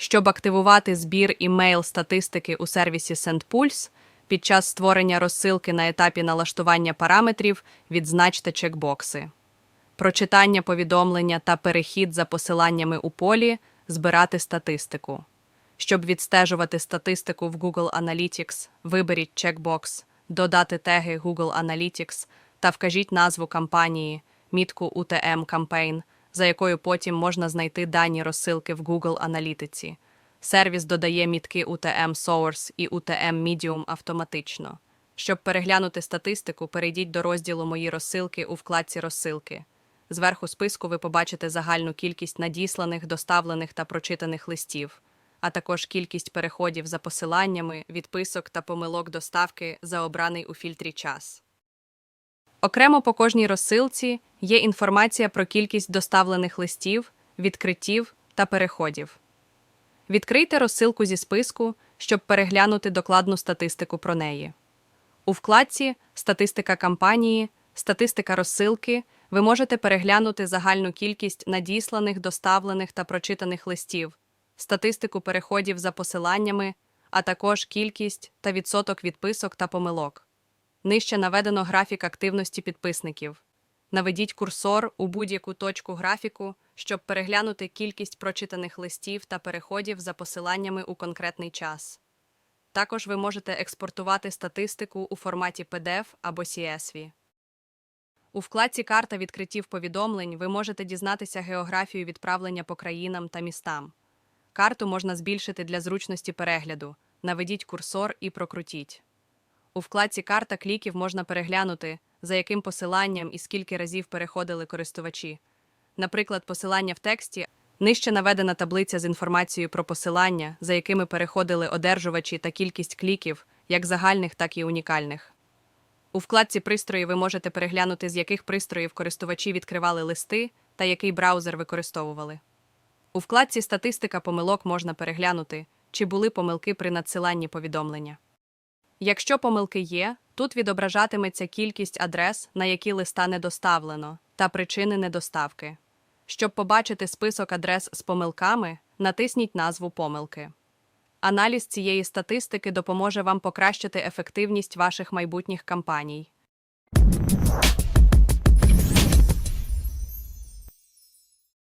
Щоб активувати збір імейл статистики у сервісі SendPulse, під час створення розсилки на етапі налаштування параметрів відзначте чекбокси. Прочитання повідомлення та перехід за посиланнями у полі збирати статистику. Щоб відстежувати статистику в Google Analytics, виберіть чекбокс, додати теги Google Analytics та вкажіть назву кампанії, мітку UTM Campaign, за якою потім можна знайти дані розсилки в Google Аналітиці. Сервіс додає мітки UTM Source і UTM Medium автоматично. Щоб переглянути статистику, перейдіть до розділу Мої розсилки у вкладці Розсилки. Зверху списку ви побачите загальну кількість надісланих, доставлених та прочитаних листів, а також кількість переходів за посиланнями, відписок та помилок доставки за обраний у фільтрі час. Окремо по кожній розсилці є інформація про кількість доставлених листів, відкриттів та переходів. Відкрийте розсилку зі списку, щоб переглянути докладну статистику про неї. У вкладці Статистика кампанії, статистика розсилки ви можете переглянути загальну кількість надісланих, доставлених та прочитаних листів, статистику переходів за посиланнями, а також кількість та відсоток відписок та помилок. Нижче наведено графік активності підписників. Наведіть курсор у будь-яку точку графіку, щоб переглянути кількість прочитаних листів та переходів за посиланнями у конкретний час. Також ви можете експортувати статистику у форматі PDF або CSV. У вкладці Карта відкриттів повідомлень ви можете дізнатися географію відправлення по країнам та містам. Карту можна збільшити для зручності перегляду. Наведіть курсор і прокрутіть. У вкладці Карта кліків можна переглянути, за яким посиланням і скільки разів переходили користувачі. Наприклад, посилання в тексті нижче наведена таблиця з інформацією про посилання, за якими переходили одержувачі та кількість кліків, як загальних, так і унікальних. У вкладці пристрої ви можете переглянути, з яких пристроїв користувачі відкривали листи та який браузер використовували. У вкладці Статистика помилок можна переглянути, чи були помилки при надсиланні повідомлення. Якщо помилки є, тут відображатиметься кількість адрес, на які листа не доставлено, та причини недоставки. Щоб побачити список адрес з помилками, натисніть назву помилки. Аналіз цієї статистики допоможе вам покращити ефективність ваших майбутніх кампаній.